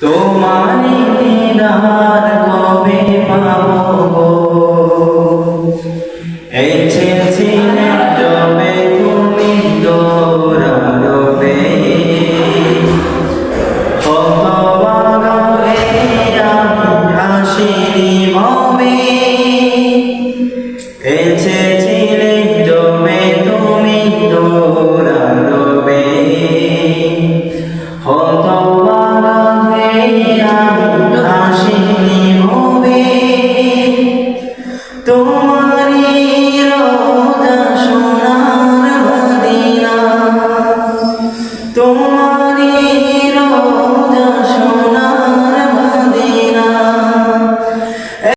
তোমারি দিদার কবে পাব এসেছিলে তবে তুমি দৌড়াবে। আসিনি ভবে এসেছিলে তবে তুমি দৌড় আসিনি তুমি